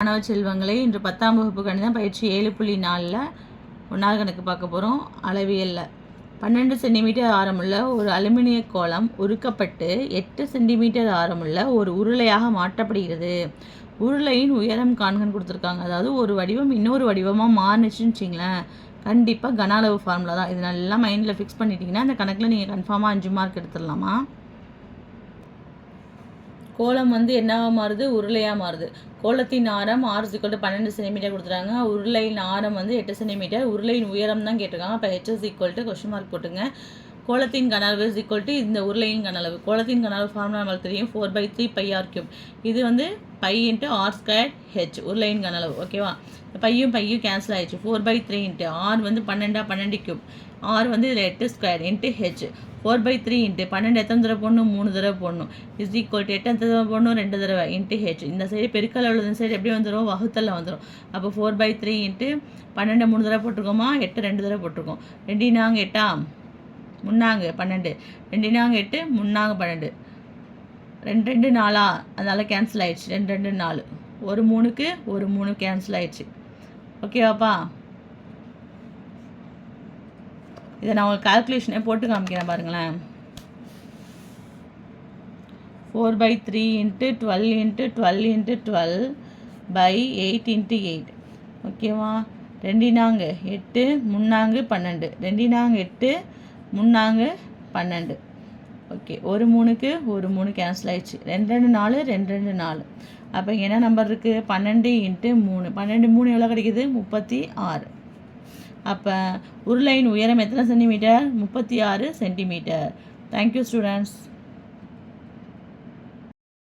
மாணவ செல்வங்களே இன்று பத்தாம் வகுப்பு கணிதம் பயிற்சி ஏழு புள்ளி நாலில் ஒன்றாவது கணக்கு பார்க்க போகிறோம் அளவியலில். பன்னெண்டு சென்டிமீட்டர் ஆரமுள்ள ஒரு அலுமினிய கோளம் உருக்கப்பட்டு எட்டு சென்டிமீட்டர் ஆரமுள்ள ஒரு உருளையாக மாற்றப்படுகிறது. உருளையின் உயரம் காண்கன்னு கொடுத்துருக்காங்க. அதாவது ஒரு வடிவம் இன்னொரு வடிவமாக மாறுனுச்சுன்னு வச்சிங்களேன். கண்டிப்பாக கன அளவு ஃபார்முலா தான். இது நல்லா மைண்டில் ஃபிக்ஸ் பண்ணிட்டீங்கன்னா அந்த கணக்கில் நீங்கள் கன்ஃபார்மாக அஞ்சு மார்க் எடுத்துடலாமா? கோலம் வந்து என்னவாக மாறுது? உருளையாக மாறுது. கோலத்தின் ஆரம் ஆறு சிக்கல் பன்னெண்டு சென்டிமீட்டர் கொடுத்துறாங்க உருளையின் ஆரம் வந்து எட்டு சென்டிமீட்டர் உருளையின் உயரம் தான் கேட்டிருக்காங்க. அப்போ H is equal to question mark போட்டுங்க. கோலத்தின் கனளவு இஸ் ஈக்குவல் டு இந்த உருளையின் கனளவு கோலத்தின் கனளவு ஃபார்முலா நம்மளுக்கு தெரியும். Four pi three pi r cube இது வந்து pi into r square h உருளையின் கனளவு ஓகேவா பையும் பையும் கேன்சல் ஆயிடுச்சு. Four pi three into r வந்து பன்னெண்டா பன்னெண்டு கியூப் ஆர் வந்து இதில் எட்டு square into h four pi three into பன்னெண்டு எத்தனை தடவை போடணும்? மூணு தடவை போடணும். இஸ் ஈக்குவல் டு எட்டு எத்தனை தடவை போடணும்? ரெண்டு தடவை இன்ட்டு ஹெச் இந்த சைடு பெருக்கல் உள்ளது சைடு எப்படி வந்துடும் வகுத்தலில் வந்துடும் அப்போ ஃபோர் பை த்ரீ இன்ட்டு பன்னெண்டு மூணு தடவை போட்டிருக்கோமா? எட்டு ரெண்டு தடவை போட்டிருக்கோம். ரெண்டு நாங்கள் எட்டா? முன்னாங்க பன்னெண்டு ரெண்டு நாங்க எட்டு முன்னாங்க பன்னெண்டு. ரெண்டு ரெண்டு நாளா? அதனால் கேன்சல் ஆயிடுச்சு. ரெண்டு ரெண்டு நாலு. ஒரு மூணுக்கு ஒரு மூணு கேன்சல் ஆயிடுச்சு. ஓகேவாப்பா இதை நான் உங்களுக்கு கால்குலேஷனே போட்டு காமிக்கிறேன் பாருங்களேன். Four pi three into twelve into twelve into twelve pi eight into eight ஓகேவா ரெண்டினாங்க எட்டு முன்னாங்கு பன்னெண்டு. ரெண்டினாங்க எட்டு முன்னாங்கு பன்னெண்டு. ஓகே ஒரு மூணுக்கு ஒரு மூணு கேன்சல் ஆயிடுச்சு. ரெண்டு ரெண்டு நாலு ரெண்டு ரெண்டு நாலு. அப்போ என்ன நம்பர் இருக்குது பன்னெண்டு இன்ட்டு மூணு. பன்னெண்டு மூணு எவ்வளோ கிடைக்குது? முப்பத்தி ஆறு. அப்போ உருளையின் உயரம் எத்தனை சென்டிமீட்டர் முப்பத்தி ஆறு சென்டிமீட்டர் தேங்க்யூ ஸ்டூடெண்ட்ஸ்